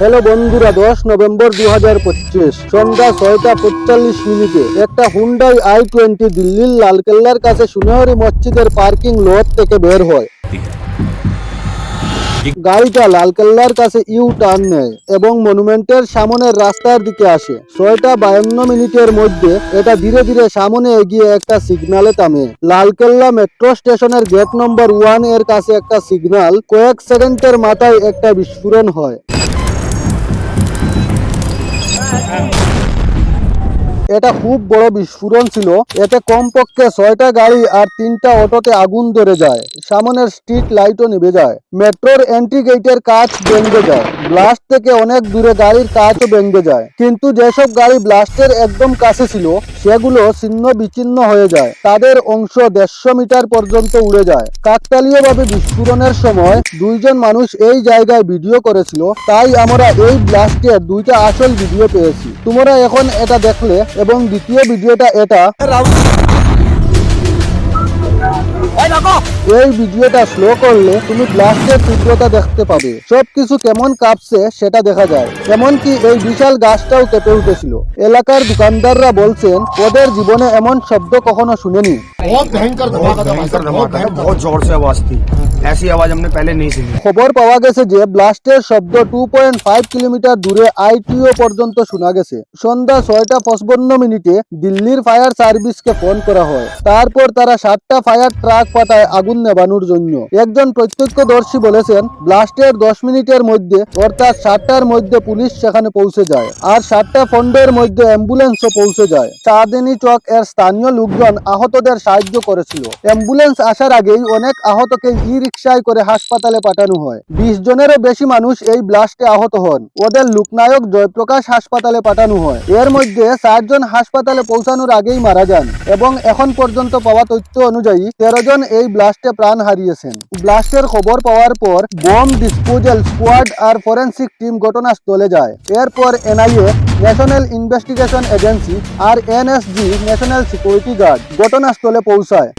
Hello বন্ধুরা, দশ November দু হাজার পঁচিশ, সন্ধ্যা ছয়টা পঁয়তাল্লিশ মিনিটে একটা হুন্ডাই আই টোয়েন্টি দিল্লির লালকেল্লার কাছে সুনেহরি মসজিদের পার্কিং লট থেকে বের হয়। গাড়িটা লালকেল্লার কাছে ইউ টার্ন নেয় এবং মনুমেন্টের সামনের রাস্তার দিকে আসে। ছয়টা বায়ান্ন মিনিটের মধ্যে এটা ধীরে ধীরে সামনে এগিয়ে একটা সিগনালে থামে। লালকেল্লা মেট্রো স্টেশনের গেট নম্বর ওয়ানের কাছে একটা সিগন্যাল কয়েক সেকেন্ডের মাথায় একটা বিস্ফোরণ হয়। এটা খুব বড় বিস্ফোরণ ছিল। এতে কমপক্ষে ছয়টা গাড়ি আর তিনটা অটোতে আগুন ধরে যায়। সামনের স্ট্রিট লাইটও নিভে যায়। মেট্রোর এন্ট্রি গেটের কাজ ভেঙে যায়। ব্লাস্ট থেকে অনেক দূরে গাড়ির কাজও ভেঙে যায়। কিন্তু যেসব গাড়ি ব্লাস্টের একদম কাছে ছিল সেগুলো ছিন্ন বিচ্ছিন্ন হয়ে যায়। তাদের অংশ দেড়শো মিটার পর্যন্ত উড়ে যায়। কাকতালীয়ভাবে বিস্ফোরণের সময় দুইজন মানুষ এই জায়গায় ভিডিও করেছিল। তাই আমরা এই ব্লাস্টের দুইটা আসল ভিডিও পেয়েছি। তোমরা এখন এটা দেখলে এবং দ্বিতীয় ভিডিওটা এটা এই ভিডিওটা স্লো করলে তুমি ব্লাস্টের তীব্রতা দেখতে পাবে। সবকিছু কেমন কাঁপছে সেটা দেখা যায়। এমনকি এই বিশাল গাছটাও কেঁপে উঠেছিল। এলাকার দোকানদাররা বলছেন, ওদের জীবনে এমন শব্দ কখনো শুনেনি। बहुत भयंकर धमाका था भाई भयंकर साहब, बहुत धमाका है भयंकर बहुत जोर से आवाज थी ऐसी आवाज हमने पहले नहीं सुनी খবর পাওয়া গেছে যে ব্লাস্টের শব্দ টু পয়েন্ট ফাইভ কিলোমিটার দূরে আইটিও পর্যন্ত শোনা গেছে সন্ধ্যা ছয়টা পঁচপন্ন মিনিটে দিল্লির ফায়ার সার্ভিসকে ফোন করা হয় তারপর তারা সাতটা ফায়ার ট্রাক পাঠায় আগুন নেবানোর জন্য একজন প্রত্যক্ষদর্শী বলেছেন ব্লাস্টের দশ মিনিটের মধ্যে অর্থাৎ সাতটার মধ্যে পুলিশ সেখানে পৌঁছে যায় আর সাতটা ফন্ডের মধ্যে অ্যাম্বুলেন্সও পৌঁছে যায় চাঁদিনী চক এর স্থানীয় লোকজন আহতদের সাহায্য করেছিল। অ্যাম্বুলেন্স আসার আগেই অনেক আহতকে ই রিক্সায় করে হাসপাতালে পাঠানো হয়। বিশ জনেরও বেশি মানুষ এই ব্লাস্টে আহত হন। ওদের লোকনায়ক জয়প্রকাশ হাসপাতালে পাঠানো হয়। এর মধ্যে চারজন হাসপাতালে পৌঁছানোর আগেই মারা যান এবং এখন পর্যন্ত পাওয়া তথ্য অনুযায়ী তেরো জন এই ব্লাস্টে প্রাণ হারিয়েছেন। ব্লাস্টের খবর পাওয়ার পর বম ডিসপোজাল স্কোয়াড আর ফরেন্সিক টিম ঘটনাস্থলে যায়। এরপর এনআইএ ন্যাশনাল ইনভেস্টিগেশন এজেন্সি আর এনএসজি ন্যাশনাল সিকিউরিটি গার্ড ঘটনাস্থলে পৌঁছায়।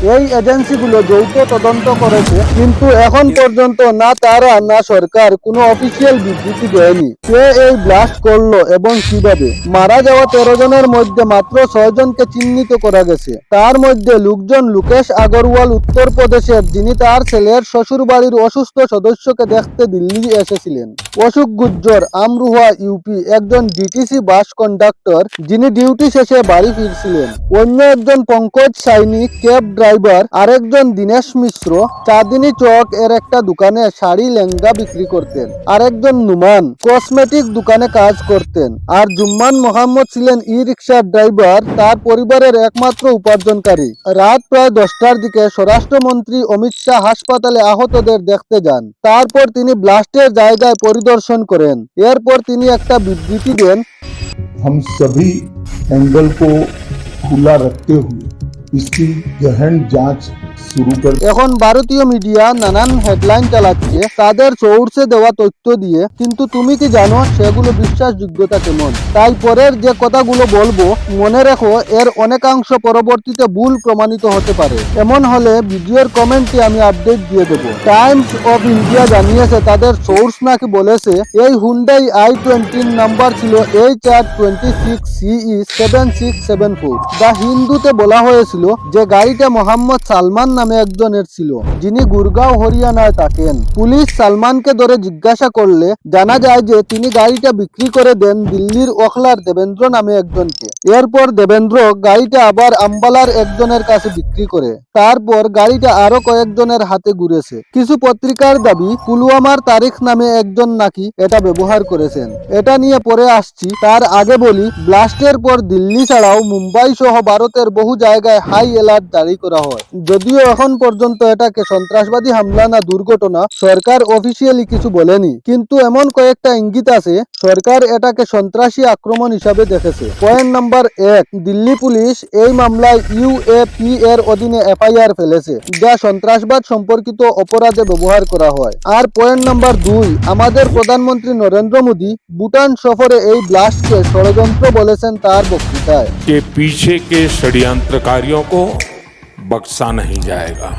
এই এজেন্সিগুলো যৌথ তদন্ত করেছে, কিন্তু এখন পর্যন্ত না তারা, না সরকার কোনো অফিসিয়াল বিবৃতি দেয়নি। কে এই ব্লাস্ট করল এবং কীভাবে? মারা যাওয়া তেরো জনের মধ্যে মাত্র ছয় জনকে চিহ্নিত করা গেছে। তার মধ্যে লোকজন লুকেশ আগরওয়াল উত্তরপ্রদেশের, যিনি তার ছেলের শ্বশুর বাড়ির অসুস্থ সদস্যকে দেখতে দিল্লি এসেছিলেন। অশোক গুজ্জর, আমরুহা, ইউপি, একজন ডিটিসি বাস কন্ডাক্টর, যিনি ডিউটি শেষে বাড়ি ফিরছিলেন। অন্য একজন Pankaj Saini, cab driver আরেকজন দীনেশ মিশ্র চাঁদিনী চক এর একটা দোকানে শাড়ি লেহেঙ্গা বিক্রি করতেন আরেকজন নুমান কসমেটিক দোকানে কাজ করতেন আর জুম্মান মোহাম্মদ ছিলেন ই রিক্সার ড্রাইভার তার পরিবারের একমাত্র উপার্জনকারী রাত প্রায় দশটার দিকে স্বরাষ্ট্রমন্ত্রী অমিত শাহ হাসপাতালে আহতদের দেখতে যান তারপর তিনি ব্লাস্টের জায়গায় পরিদর্শন করেন এরপর তিনি একটা বিবৃতি দেন हम सभी एंगल को खुला रखते हुए इसकी गहन जांच शुरू कर এখন ভারতীয় মিডিয়া নানান হেডলাইন চালাচ্ছে তাদের সোর্সে দেওয়া তথ্য দিয়ে কিন্তু তুমি কি জানো সেগুলো বিশ্বাসযোগ্যতা কেমন তাই পরের যে কথাগুলো বলবো মনে রেখো এর অনেকাংশ পরবর্তীতে ভুল প্রমাণিত হতে পারে এমন হলে ভিডিওর কমেন্টে আমি আপডেট দিয়ে দেবো টাইমস অফ ইন্ডিয়া জানিয়েছে তাদের সোর্স নাকি বলেছে এই হুন্ডাই আই টোয়েন্টির নাম্বার ছিল H R twenty six CE seven six seven four the হিন্দুতে বলা হয়েছিল যে গাড়িটা মোহাম্মদ সালমান নামে একজনের ছিল, যিনি গুরগাঁও, হরিয়ানায় থাকেন। পুলিশ সালমানকে ধরে জিজ্ঞাসা করলে জানা যায় যে তিনি গাড়িটা বিক্রি করে দেন দিল্লির ওখলার দেবেন্দ্র নামে একজনকে। এরপর দেবেন্দ্র গাড়িটা আবার আম্বালার একজনের কাছে বিক্রি করে। তারপর গাড়িটা আরও কয়েকজনের হাতে ঘুরেছে। কিছু পত্রিকার দাবি, পুলওয়ামার তারিখ নামে একজন নাকি এটা ব্যবহার করেছেন। এটা নিয়ে পরে আসছি। তার আগে বলি, ব্লাস্টের পর দিল্লি ছাড়াও মুম্বাই সহ ভারতের বহু জায়গায় হাই এলার্ট জারি করা হয়। যদিও এখন পর্যন্ত এটাকে সন্ত্রাসবাদী হামলা না দুর্ঘটনা, সরকার অফিসিয়ালি কিছু বলেনি। কিন্তু এমন কয়েকটা ইঙ্গিত আছে, সরকার এটাকে সন্ত্রাসী আক্রমণ হিসাবে দেখেছে। পয়েন্ট নাম্বার এক, দিল্লি পুলিশ এই মামলায় ইউএপি এর অধীনে এফআইআর ফেলেছে, যা সন্ত্রাসবাদ সম্পর্কিত অপরাধে ব্যবহার করা হয়। আর পয়েন্ট নাম্বার দুই, আমাদের প্রধানমন্ত্রী নরেন্দ্র মোদী ভুটান সফরে এই ব্লাস্টকে ষড়যন্ত্র বলেছেন তার বক্তৃতায়। পিছে কে ষড়যন্ত্রকারীও को बख्शा नहीं जाएगा।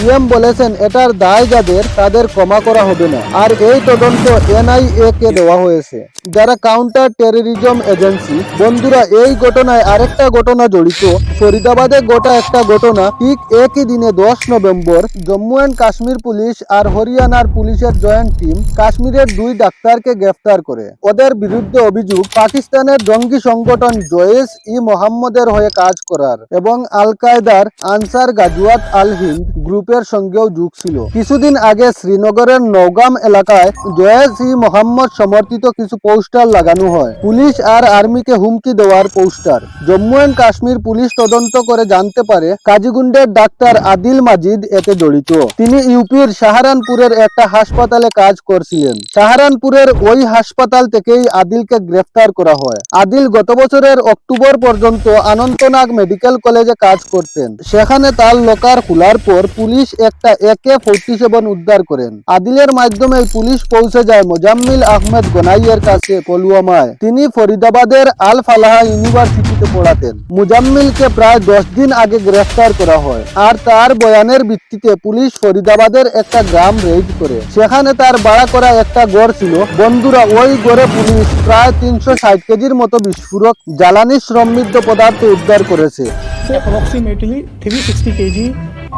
সিএম বলেছেন, এটার দায় যাদের, তাদের ক্ষমা করা হবে না। আর এই তদন্ত এনআইএ কে দেওয়া হয়েছে। যারা কাউন্টার টেরোরিজম এজেন্সি, বন্ধুরা, এই ঘটনায় আরেকটা ঘটনা জড়িত। ফরিদাবাদে গোটা একটা ঘটনা, ঠিক একই দিনে দশ November, Jammu and Kashmir police আর হরিয়ানার পুলিশের জয়েন্ট টিম কাশ্মীরের দুই ডাক্তারকে গ্রেফতার করে। ওদের বিরুদ্ধে অভিযোগ, পাকিস্তানের জঙ্গি সংগঠন জয়েস ই মোহাম্মদের হয়ে কাজ করার এবং আল কায়দার আনসার গাজুয়াত আল হিন্দ গ্রুপের সঙ্গেও যুগ ছিল। কিছুদিন আগে শ্রীনগরের নৌগাম এলাকায় জয়েস ই মোহাম্মদ সমর্থিত কিছু পোস্টার লাগানো হয়। পুলিশ আর আর্মিকে হুমকি দেওয়ার poster. Jammu and Kashmir police তদন্ত করে জানতে পারে, কাজীগুন্ডের ডাক্তার আদিল মাজিদ এতে জড়িত। তিনি ইউপির সাহারানপুরের একটা হাসপাতালে কাজ করছিলেন। সাহারানপুরের ওই হাসপাতাল থেকেই আদিলকে গ্রেফতার করা হয়। আদিল গত বছরের অক্টোবর পর্যন্ত অনন্তনাগ মেডিকেল কলেজে কাজ করতেন। সেখানে তার লোকার খোলার পর পুলিশ একটা একে ফোর্টি সেভেন উদ্ধার করেন। আদিলের মাধ্যমে পুলিশ পৌঁছে যায় মোজাম্মিল আহমেদ গোনাইয়ের কাছে কলুয়ামায় তিনি ফরিদাবাদের আল ফালাহা ইউনিভার্সিটিতে পড়াতেন মুজাম্মিলকে প্রায় দশ দিন আগে গ্রেফতার করা হয় আর তার বয়ানের ভিত্তিতে পুলিশ ফরিদাবাদের একটা গ্রাম রেড করে সেখানে তার ভাড়া করা একটা গড় ছিল বন্ধুরা ওই গড়ে পুলিশ প্রায় তিনশো ষাট কেজির মতো বিস্ফোরক জ্বালানি সমৃদ্ধ পদার্থ উদ্ধার করেছে से अप्रोक्सीमेटली 360 केजी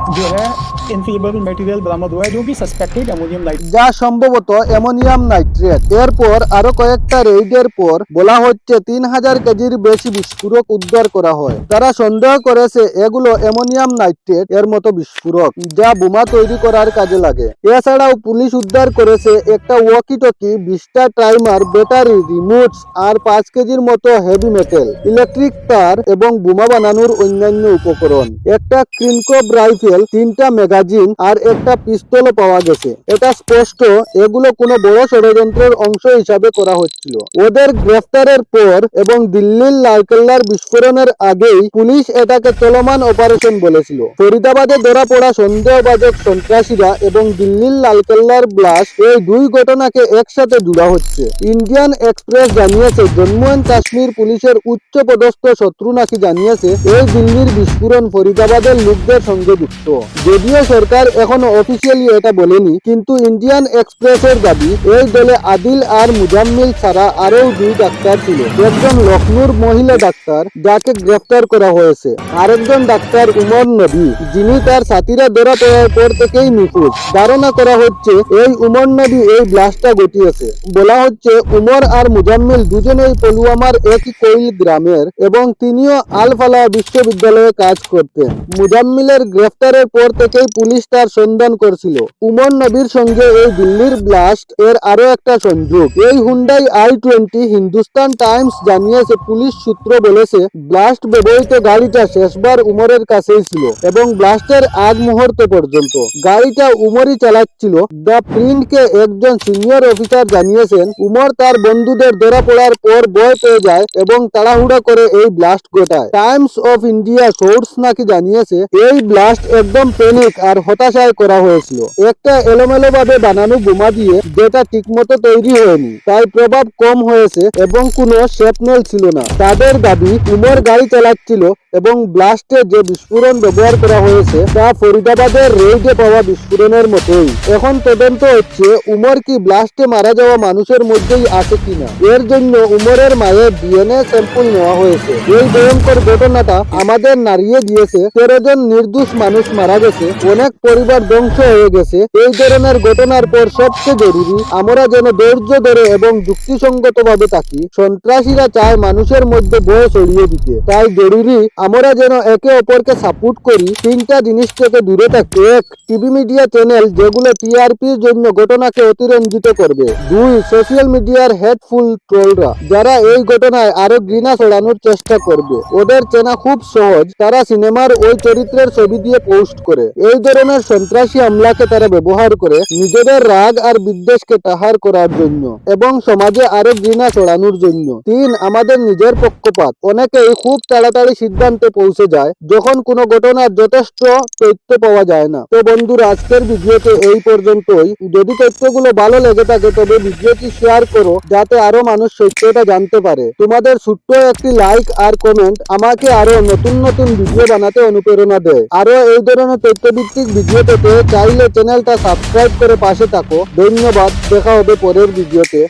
जो है इनफ्लेमेबल मटेरियल बरामद हुआ है जो कि सस्पेक्टेड अमोनियम नाइट्रेट যা সম্ভবত অ্যামোনিয়াম নাইট্রেট এরপর আরো কয়েকটা রেইডের পর বলা হচ্ছে তিন হাজার কেজির বেশি বিস্ফোরক উদ্ধার করা হয়। তারা সন্দেহ করেছে, এগুলো অ্যামোনিয়াম নাইট্রেট এর মতো বিস্ফোরক যা বোমা তৈরি করার কাজে লাগে। এছাড়াও পুলিশ উদ্ধার করেছে একটা ওয়াকি টকি বিশটা টাইমার ব্যাটারি রিমোটস আর পাঁচ কেজির মতো হেভি মেটেল ইলেকট্রিক তার এবং বোমা বানানোর অন্যান্য উপকরণ। একটা ক্রিনকোব রাইফেল তিনটা ম্যাগাজিন আর একটা পিস্তলও পাওয়া গেছে। এটা স্পষ্ট, এগুলো কোনো বড় ষড়যন্ত্রের অংশ হিসাবে করা হচ্ছিল। ওদের গ্রেফতারের পর এবং দিল্লির লালকেল্লার বিস্ফোরণের আগেই পুলিশ এটাকে চলমান অপারেশন বলেছিল। ফরিদাবাদে ধরা পড়া সন্দেহবাদক সন্ত্রাসীরা এবং দিল্লির লালকেল্লার ব্লাস্ট এই দুই ঘটনাকে একসাথে জুড়া হচ্ছে। ইন্ডিয়ান এক্সপ্রেস জানিয়েছে, জম্মু অ্যান্ড কাশ্মীর পুলিশের উচ্চ পদস্থ শত্রু নাকি জানিয়েছে, এই দিল্লির বিস্ফোরণ ফরিদাবাদের লোকদের সঙ্গে যুক্ত। যদিও সরকার এখনও অফিসিয়ালি এটা বলেনি, কিন্তু ইন্ডিয়ান এক্সপ্রেসের দাবি, এই দলে আদিল আর মুজাম্মিল ছাড়া আরও দুই ডাক্তার ছিল। একজন লখনৌর মহিলা ডাক্তার। যাকে গ্রেফতার করা হয়েছে। আরেকজন ডাক্তার উমর নবী, যিনি তার সাথীরা ধরা পড়ার পর থেকেই নিখোঁজ। ধারণা করা হচ্ছে, এই উমর নবী এই ব্লাস্টটা ঘটিয়েছে। বলা হচ্ছে, উমর আর মুজাম্মিল দুজনেই পলুয়ামার একই কৈল গ্রামের এবং তিনিও আলফালা বিশ্ববিদ্যালয়ে কাজ করতেন। মুজাম্মিলের গ্রেফতারের পর থেকেই পুলিশ তার সন্ধান করছিল। উমর নবীর সঙ্গে এই দিল্লির ব্লাস্ট এর আরও একটা সংযোগ। এই Hyundai i twenty Hindustan Times জানিয়েছে পুলিশ সূত্র বলেছে ব্লাস্ট ব্যবহৃত গাড়িটা শেষবার উমরের কাছেই ছিল এবং ব্লাস্টের আগ মুহূর্ত পর্যন্ত। গাড়িটা উমরই চালাচ্ছিল। দ্য প্রিন্টকে একজন সিনিয়র অফিসার জানিয়েছেন, উমর তার বন্ধুদের ধরা পড়ার পর ভয় পেয়ে যায় এবং তাড়াহুড়া করে এই ব্লাস্ট ঘটায়। টাইমস অফ ইন্ডিয়া সোর্স নাকি জানিয়েছে, এই ব্লাস্ট একদম প্যানিক আর হতাশায় করা হয়েছিল। একটা এলোমেলো ভাবে বানানো বোমা দিয়ে যেটা ঠিকমতো তৈরি হয়নি, তাই প্রভাব কম হয়েছে এবং কোনো শেপনেল ছিল না। তাদের দাবি উমর গাড়ি চালাচ্ছিল এবং ব্লাস্টে যে বিস্ফোরণ ব্যবহার করা হয়েছে, তা ফরিদাবাদের রেইডে পাওয়া বিস্ফোরণের মতোই। এখন তদন্ত হচ্ছে উমর কি ব্লাস্টে মারা যাওয়া মানুষের মধ্যেই আছে কিনা। এর জন্য উমরের মায়ের ডিএনএ স্যাম্পল নেওয়া হয়েছে। এই ভয়ঙ্কর ঘটনাটা আমাদের নাড়িয়ে দিয়েছে, তেরো জন নির্দোষ মানুষ মারা গেছে, অনেক পরিবার ধ্বংস হয়ে গেছে। এই ধরনের ঘটনার পর সবচেয়ে জরুরি, আমরা যেন ধৈর্য ধরে এবং যুক্তিসঙ্গত ভাবে থাকি। সন্ত্রাসীরা চায় মানুষের মধ্যে ভয় ছড়িয়ে দিতে তাই জরুরি আমরা যেন একে অপরকে সাপোর্ট করি তিনটা জিনিস থেকে দূরে থাকতে এক টিভি মিডিয়া চ্যানেল যেগুলো টিআরপির জন্য ঘটনাকে অতিরঞ্জিত করবে দুই সোশ্যাল মিডিয়ার হেডফুল ট্রোলরা যারা এই ঘটনায় আরও ঘৃণা ছড়ানোর চেষ্টা করবে ওদের চেনা খুব সহজ, তারা সিনেমার ওই চরিত্রের ছবি দিয়ে পোস্ট করে এই ধরনের সন্ত্রাসী আমলাকে তারা ব্যবহার করে নিজেদের রাগ আর বিদ্বেষকে তাহার করার জন্য, এবং সমাজে আরও ঘৃণা ছড়ানোর জন্য। তিন, আমাদের নিজের পক্ষপাত। অনেকেই খুব তাড়াতাড়ি সিদ্ধান্তে পৌঁছে যায়, যখন কোনো ঘটনার যথেষ্ট তথ্য পাওয়া যায় না। তো বন্ধুরা, আজকের ভিডিওতে এই পর্যন্তই। যদি তথ্যগুলো ভালো লেগে থাকে, তবে ভিডিওটি শেয়ার করো, যাতে আরও মানুষ সত্যটা জানতে পারে। তোমাদের ছোট্ট একটি লাইক আর কমেন্ট আমাকে আরও নতুন নতুন ভিডিও বানাতে অনুপ্রেরণা দেয়। আরও এই ধরনের তথ্যভিত্তিক ভিডিও পেতে চাইলে চ্যানেলটা সাবস্ক্রাইব করে পাশে থাকো। ধন্যবাদ, দেখা হবে পরের ভিডিওতে।